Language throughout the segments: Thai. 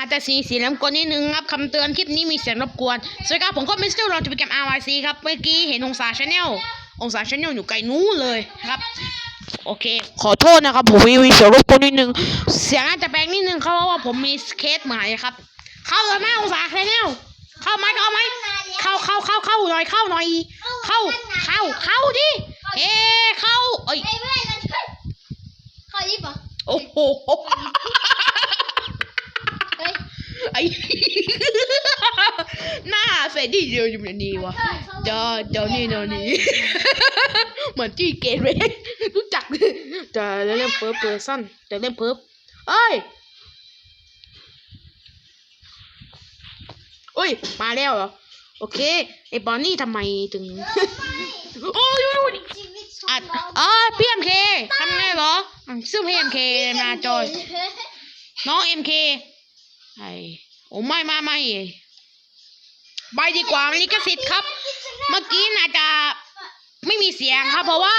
อาจจะสีสีน้ำกลนิดนึงครับคำเตือนคลิปนี้มีเสียงรบกวนสวัสดีครับผมก็มิสเตอร์รอนจะไปเกม RYC ครับเมื่อกี้เห็นองศาชาแนลองศาชาแนลอยู่ไกลนู้นเลยครับ โอเค ขอโทษนะครับ ผมมีมีเสียงรบกวนนิดนึง เสียงอาจจะแปลงนิดนึงเขาเพราะว่าผมมีเคสใหม่ครับ เข้าเลยไหมองศาชาแนลเข้าไหมเข้าไหมเข้าเข้าเข้าเข้าหน่อยเข้าหน่อย เข้าเข้าเข้าดิเอ้เข้าเอ้ยไอ้เพื่อนมันช่วยขอยิบเหรอโอ้โหเฮ้ย ไอ้หน้าเฟรดดี้เดียวอยู่ในนี้วะเดี๋ยวเดี๋ยวนี่เดี๋ยวนี้เหมือนจี้เกเรรู้จักจะเล่นเพิร์ฟเปอร์ซันจะเล่นเพิร์ฟเอ้ยอุ้ยมาแล้วเหรอโอเคไอ้บอนนี่ทำไมถึงโอ้ยอัดเราอ๋อพี่เอ็มเคทำไงเหรอซึ่งพี่เอ็มเคมาจอยน้องเอ็มเค ไอโอ้ไม่ไม่ไม่ไปดีกว่าลิขสิทธิ์ครับ เมื่อกี้น่าจะไม่มีเสียงครับ เพราะว่า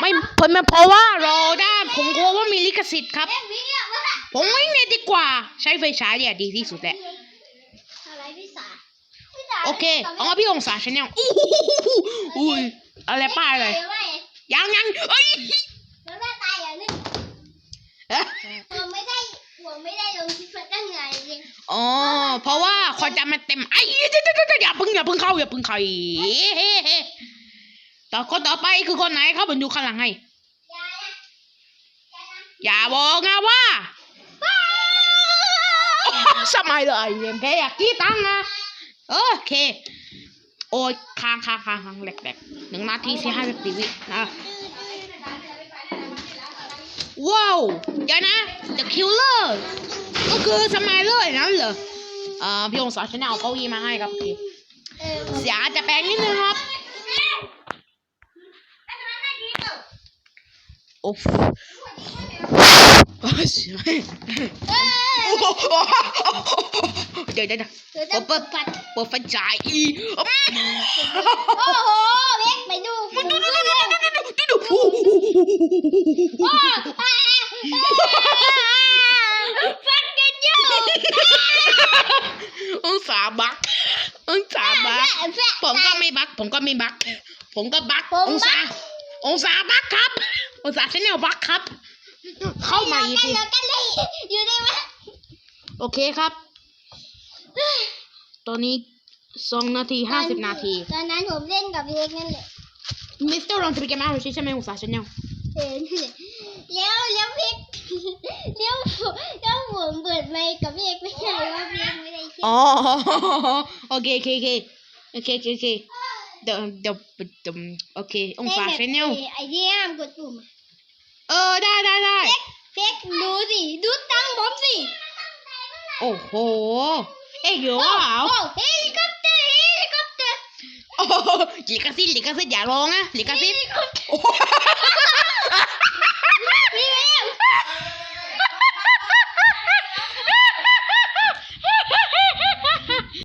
ไม่เพราะเพราะว่าเราได้ผมกลัวว่ามีลิขสิทธิ์ครับเอ็มวิ่งอะวะผมวิ่งเลยดีกว่า ใช้ไฟฉายเนี่ยดีที่สุดแหละโอเคเอามาพี่องศาชาแนลอู้หูอุ้ยอะไรป้ายอะไรเดี๋ยวไม่ยังยังเอ้ย ผมไม่ได้ผมไม่ได้ลงคลิปมาตั้งไงจริงอ๋อเพราะว่าคนจำมันเต็มไอ้เดี๋ยวเดี๋ยวเดี๋ยวอย่าเพึ่งอย่าเพึ่งเข้าอย่าเพึ่งเข้าเฮ้เฮ้ต่อคนต่อไปคือคนไหนเข้าไปดูข้างหลังให้ยายนะอย่าบอกนะว่า สมัยเลยเรียนแพ้อยากกี้ตังค์นะโอเค โอ้ยค้างค้างค้างค้างแหลกแหลกหนึ่งนาทีสี่ห้าสิบสี่วินะ ว้าวเดี๋ยวนะ The Killer ก็คือสมัยเลยนั่นเหรออ่าพี่องศาชนะเอาเก้าอี้มาให้ครับโอเคเออเสียงอาจจะแปลงนิดนึงครับโอ้โหเสียงเดี๋ยวเดี๋ยวเดี๋ยวเดี๋ยวจะเปิดปัดเปิดไฟฉายอีอืม โอ้โหเล็กไปดูมันดูดูดูดูดูดู ดูดู โอ้ฟักกันอยู่ องศาบักองศาบักผมก็ไม่บัก ผมก็ไม่บัก ผมก็บัก ผมองศาบักองศาบักครับ องศาชแนลบักครับ เข้ามาอีกกันทีแล้วกันเลยอยู่ในวัดโอเคครับ ตอนนี้สองนาทีห้าสิบนาที ตอนนั้นผมเล่นกับเล็กนั่นแหละมิสเตอร์ลองจะไปเกมอาร์ใช่ไหมองศาชแนลเออแล้วแล้วเล็กแล้วแล้วผมเปิดไมค์กับเล็กไม่ใช่ว่าเล็กไม่ได้คิดอ๋อโอเคโอเค โอเคโอเคโอเค โอเคเดี๋ยวเดี๋ยวเดี๋ยวโอเค องศาชแนลไอ้ที่ห้ามกดปุ่มอะเออ ได้ได้ได้เล็กดูสิ ดูตังค์ผมสิ โอ้โห เอ้ยเดี๋ยวโอ้อะโอ้เฮลิคอปเตอร์เฮลิคอปเตอร์โอ้โหลิกาซิตลิกาซิตอย่าร้องนะลิกาซิ